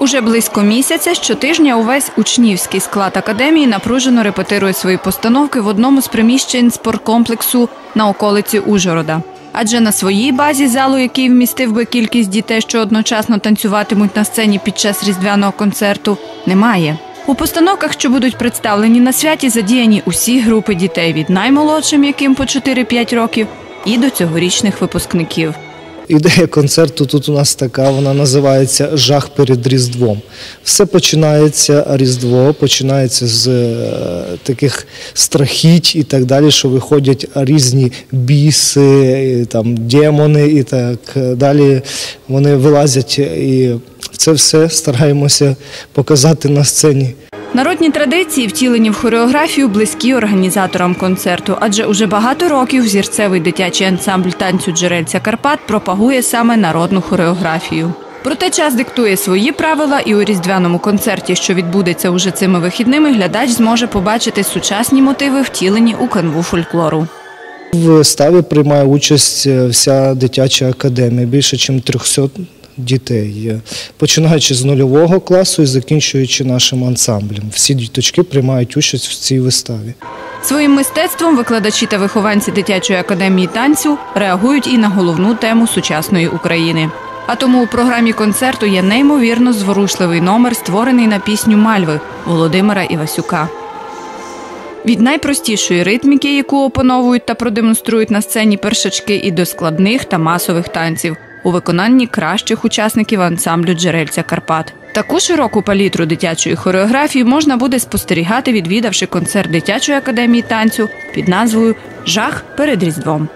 Уже близько місяця щотижня увесь учнівський склад академії напружено репетирує свої постановки в одному з приміщень спорткомплексу на околиці Ужгорода. Адже на своїй базі залу, який вмістив би кількість дітей, що одночасно танцюватимуть на сцені під час різдвяного концерту, немає. У постановках, що будуть представлені на святі, задіяні усі групи дітей від наймолодшим, яким по 4-5 років, і до цьогорічних випускників. Ідея концерту тут у нас така, вона називається Жах перед Різдвом. Все починається Різдво, починається з е, таких страхіть і так далі, що виходять різні біси, там, демони і так далі. Вони вилазять і це все стараємося показати на сцені. Народні традиції, втілені в хореографію, близькі організаторам концерту, адже уже багато років зірцевий дитячий ансамбль танцю джерельця Карпат пропагує саме народну хореографію. Проте час диктує свої правила, і у різдвяному концерті, що відбудеться уже цими вихідними, глядач зможе побачити сучасні мотиви, втілені у канву фольклору. В виставі приймає участь е, вся дитяча академія, більше ніж 300 дітей, е, починаючи з нульового класу і закінчуючи нашим ансамблем. Всі діточки приймають участь в цій виставі. Своїм мистецтвом викладачі та вихованці дитячої академії танцю реагують і на головну тему сучасної України. А тому у програмі концерту є неймовірно зворушливий номер, створений на пісню Мальви Володимира Івасюка. Від найпростішої ритміки, яку опановують та продемонструють на сцені першачки, і до складних та масових танців у виконанні кращих учасників ансамблю Джерельця Карпат. Таку широку палітру дитячої хореографії можна буде спостерігати, відвідавши концерт дитячої академії танцю під назвою Жах перед Різдвом.